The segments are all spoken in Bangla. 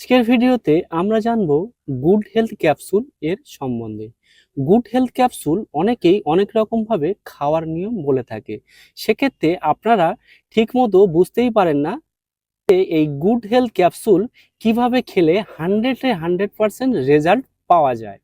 আজকের ভিডিওতে আমরা জানব গুড হেলথ ক্যাপসুল এর সম্বন্ধে। গুড হেলথ ক্যাপসুল অনেকেই অনেক রকমভাবে খাওয়ার নিয়ম বলে থাকে। সেক্ষেত্রে আপনারা ঠিকমতো বুঝতেই পারেন না এই গুড হেলথ ক্যাপসুল কীভাবে খেলে হান্ড্রেডে হান্ড্রেড পারসেন্ট রেজাল্ট পাওয়া যায়।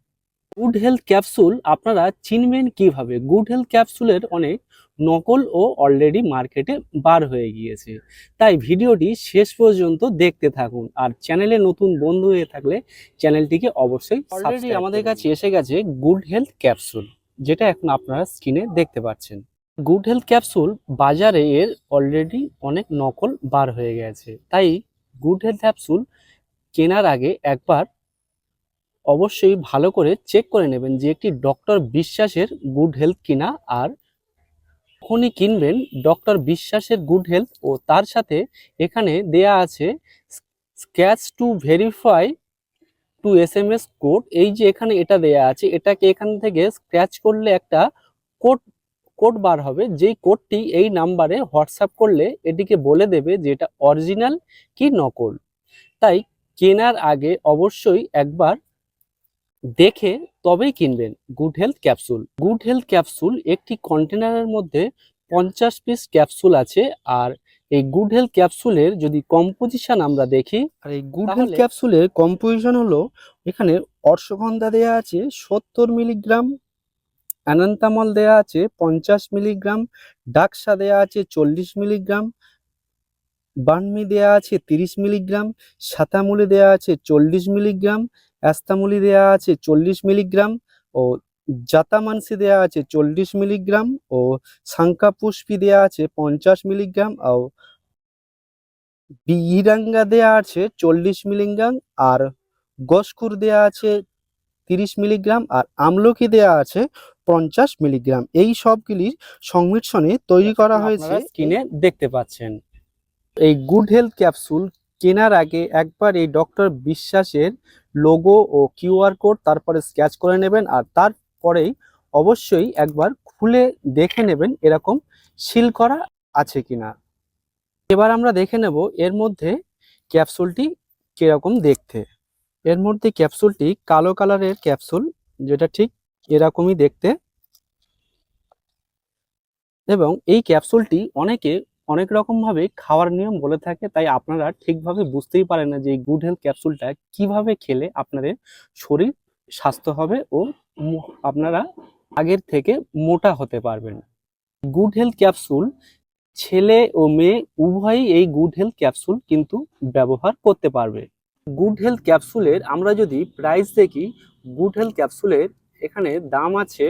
গুড হেলথ ক্যাপসুল আপনারা চিনবেন কীভাবে? গুড হেলথ ক্যাপসুলের অনেক নকল ও অলরেডি মার্কেটে বার হয়ে গিয়েছে। তাই ভিডিওটি শেষ পর্যন্ত দেখতে থাকুন আর চ্যানেলে নতুন বন্ধু হয়ে থাকলে চ্যানেলটিকে অবশ্যই অলরেডি আমাদের কাছে এসে গেছে গুড হেলথ ক্যাপসুল যেটা এখন আপনারা স্ক্রিনে দেখতে পাচ্ছেন। গুড হেলথ ক্যাপসুল বাজারে এর অলরেডি অনেক নকল বার হয়ে গেছে। তাই গুড হেলথ ক্যাপসুল কেনার আগে একবার অবশ্যই ভালো করে চেক করে নেবেন যে একটি ডক্টর বিশ্বাসের গুড হেলথ কিনা আর যখনই কিনবেন ডক্টর বিশ্বাসের গুড হেলথ ও তার সাথে এখানে দেয়া আছে scratch to verify to S M S code এই যে এখানে এটা দেয়া আছে, এটাকে এখান থেকে স্ক্র্যাচ করলে একটা কোড কোড বার হবে। যেই কোডটি এই নাম্বারে হোয়াটসঅ্যাপ করলে এটিকে বলে দেবে যে এটা অরিজিনাল কি নকল। তাই কেনার আগে অবশ্যই একবার দেখে তবেই কিনবেন good health capsule good health capsule একটি কন্টেনারের মধ্যে পঞ্চাশ পিস ক্যাপসুল আছে আর এই গুড হেলথ ক্যাপসুলের যদি কম্পোজিশন আমরা দেখি আর এই গুড হেলথ ক্যাপসুলের কম্পোজিশন হলো এখানে অর্শগন্ধা দেয়া আছে সত্তর মিলিগ্রাম অ্যানান্তামল দেয়া আছে পঞ্চাশ মিলিগ্রাম ডাকসা দেয়া আছে চল্লিশ মিলিগ্রাম বানমি দেয়া আছে তিরিশ মিলিগ্রাম সাতামুলি দেয়া আছে চল্লিশ মিলিগ্রাম অ্যাস্তামুলি দেয়া আছে চল্লিশ মিলিগ্রাম ও জাতামানসি দেয়া আছে চল্লিশ মিলিগ্রাম ও পুষ্পি দেয়া আছে পঞ্চাশ মিলিগ্রাম ও বিহিরাঙ্গা দেয়া আছে চল্লিশ মিলিগ্রাম আর গসকুর দেয়া আছে তিরিশ মিলিগ্রাম আর আমলকি দেয়া আছে পঞ্চাশ মিলিগ্রাম। এই সবগুলির সংমিশ্রণে তৈরি করা হয়েছে কিনে দেখতে পাচ্ছেন। এই গুড হেলথ ক্যাপসুল কেনার আগে একবার এই ডক্টর বিশ্বাসের লোগো ও কিউআর কোড তারপরে স্ক্যাচ করে নেবেন আর তারপরেই অবশ্যই একবার খুলে দেখে নেবেন এরকম সিল করা আছে কিনা। এবার আমরা দেখে নেব এর মধ্যে ক্যাপসুলটি কীরকম দেখতে। এর মধ্যে ক্যাপসুলটি কালো কালারের ক্যাপসুল যেটা ঠিক এরকমই দেখতে। এবং এই ক্যাপসুলটি অনেকে অনেক রকম ভাবে খাওয়ার নিয়ম বলে থাকে, তাই আপনারা ঠিকভাবে বুঝতেই পারেন না যে এই গুড হেলথ ক্যাপসুলটা কীভাবে খেলে আপনাদের শরীর স্বাস্থ্য হবে ও আপনারা আগের থেকে মোটা হতে পারবেন। গুড হেলথ ক্যাপসুল ছেলে ও মেয়ে উভয়ই এই গুড হেলথ ক্যাপসুল কিন্তু ব্যবহার করতে পারবে। গুড হেলথ ক্যাপসুলের আমরা যদি প্রাইস দেখি গুড হেলথ ক্যাপসুলের এখানে দাম আছে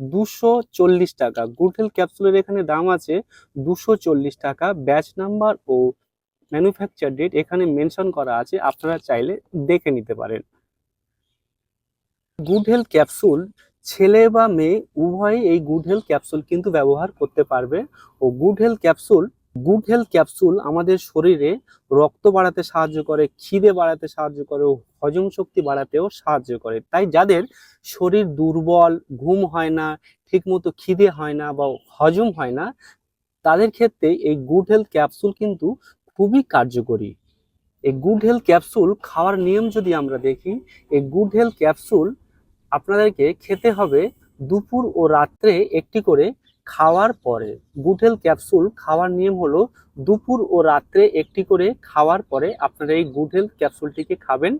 দুশো চল্লিশ টাকা। গুড হেলথ ক্যাপসুলের এখানে দাম আছে দুশো চল্লিশ টাকা। ব্যাচ নাম্বার ও ম্যানুফ্যাকচার ডেট এখানে মেনশন করা আছে, আপনারা চাইলে দেখে নিতে পারেন। গুড হেলথ ক্যাপসুল, ছেলে বা মেয়ে, উভয়ই এই গুড হেলথ ক্যাপসুল কিন্তু ব্যবহার করতে পারবে। ও good health capsule good health capsule আমাদের শরীরে রক্ত বাড়াতে সাহায্য করে, খিদে বাড়াতে সাহায্য করে হজম শক্তি বাড়াতেও সাহায্য করে। তাই যাদের শরীর দুর্বল, ঘুম হয় না, ঠিকমতো খিদে হয় না বা হজম হয় না, তাদের ক্ষেত্রে এই গুড হেলথ ক্যাপসুল কিন্তু খুবই কার্যকরী। এই গুড হেলথ ক্যাপসুল খাওয়ার নিয়ম যদি আমরা দেখি, এই গুড হেলথ ক্যাপসুল আপনাদেরকে খেতে হবে দুপুর ও রাত্রে একটি করে খাওয়ার পরে হেলথ ক্যাপসুল খাওয়ার নিয়ম হলো দুপুর ও রাত্রে একটি করে খাওয়ার পরে আপনারা এই গুড হেলথ ক্যাপসুলটিকে খাবেন।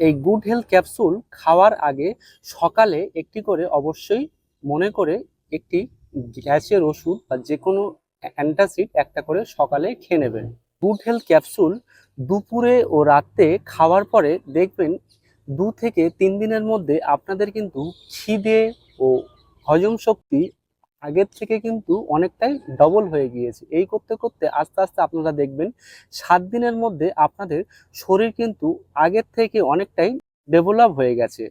এই গুড হেলথ ক্যাপসুল খাওয়ার আগে সকালে একটি করে অবশ্যই মনে করে একটি গ্যাসের ওষুধ বা যে কোনো অ্যান্টাসিড একটা করে সকালে খেয়ে নেবেন। গুড হেলথ ক্যাপসুল দুপুরে ও রাতে খাওয়ার পরে দেখবেন দু থেকে তিন দিনের মধ্যে আপনাদের কিন্তু খিদে ও হজম শক্তি আগের থেকে কিন্তু অনেকটাই ডবল হয়ে গিয়েছে। এই করতে করতে আস্তে আস্তে আপনারা দেখবেন সাত দিনের মধ্যে আপনাদের শরীর কিন্তু আগের থেকে অনেকটাই ডেভেলপ হয়ে গেছে।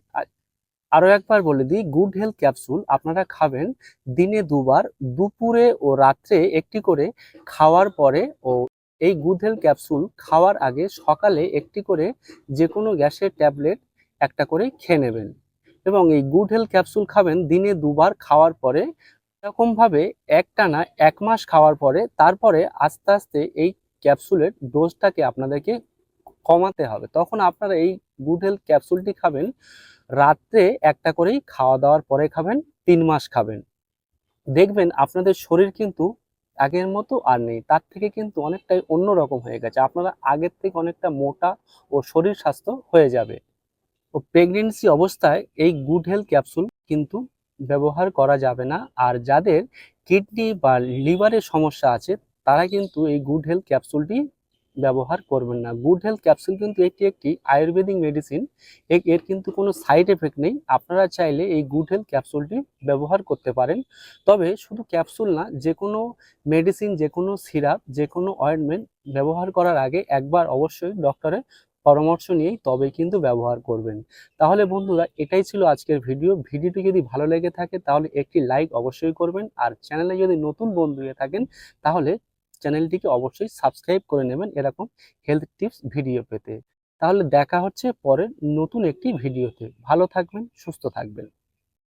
আরও একবার বলে দিই গুড হেলথ ক্যাপসুল আপনারা খাবেন দিনে দুবার, দুপুরে ও রাত্রে একটি করে খাওয়ার পরে ও এই গুড হেলথ ক্যাপসুল খাওয়ার আগে সকালে একটি করে যে কোনো গ্যাসের ট্যাবলেট একটা করে খেয়ে নেবেন। এবং এই গুড হেলথ ক্যাপসুল খাবেন দিনে দুবার খাওয়ার পরে এরকমভাবে একটানা এক মাস খাওয়ার পরে তারপরে আস্তে আস্তে এই ক্যাপসুলের ডোজটাকে আপনাদেরকে কমাতে হবে। তখন আপনারা এই গুড হেলথ ক্যাপসুলটি খাবেন, রাত্রে একটা করেই খাওয়া দাওয়ার পরে খাবেন, তিন মাস খাবেন। দেখবেন আপনাদের শরীর কিন্তু আগের মতো আর নেই, তার থেকে কিন্তু অনেকটাই অন্যরকম হয়ে গেছে। আপনারা আগের থেকে অনেকটা মোটা ও শরীর স্বাস্থ্য হয়ে যাবে। ও প্রেগনেন্সি অবস্থায় এই গুড হেলথ ক্যাপসুল কিন্তু ব্যবহার করা যাবে না। আর যাদের কিডনি বা লিভারের সমস্যা আছে, তারা কিন্তু এই গুড হেলথ ক্যাপসুলটি ব্যবহার করবেন না। গুড হেলথ ক্যাপসুল কিন্তু এটি একটি আয়ুর্বেদিক মেডিসিন এর কিন্তু কোনো সাইড এফেক্ট নেই। আপনারা চাইলে এই গুড হেলথ ক্যাপসুলটি ব্যবহার করতে পারেন। তবে শুধু ক্যাপসুল না যে কোনো মেডিসিন যে কোনো সিরাপ যে কোনো অয়েন্টমেন্ট ব্যবহার করার আগে একবার অবশ্যই ডক্টরের পরামর্শ নিয়েই তবে কিন্তু ব্যবহার করবেন। তাহলে বন্ধুরা, এটাই ছিল আজকের ভিডিও। ভিডিওটি যদি ভালো লেগে থাকে, তাহলে একটি লাইক অবশ্যই করবেন। আর চ্যানেলে যদি নতুন বন্ধু হয়ে থাকেন, তাহলে চ্যানেলটিকে অবশ্যই সাবস্ক্রাইব করে নেবেন এরকম হেলথ টিপস ভিডিও পেতে। তাহলে দেখা হচ্ছে পরের নতুন একটি ভিডিওতে। ভালো থাকবেন, সুস্থ থাকবেন।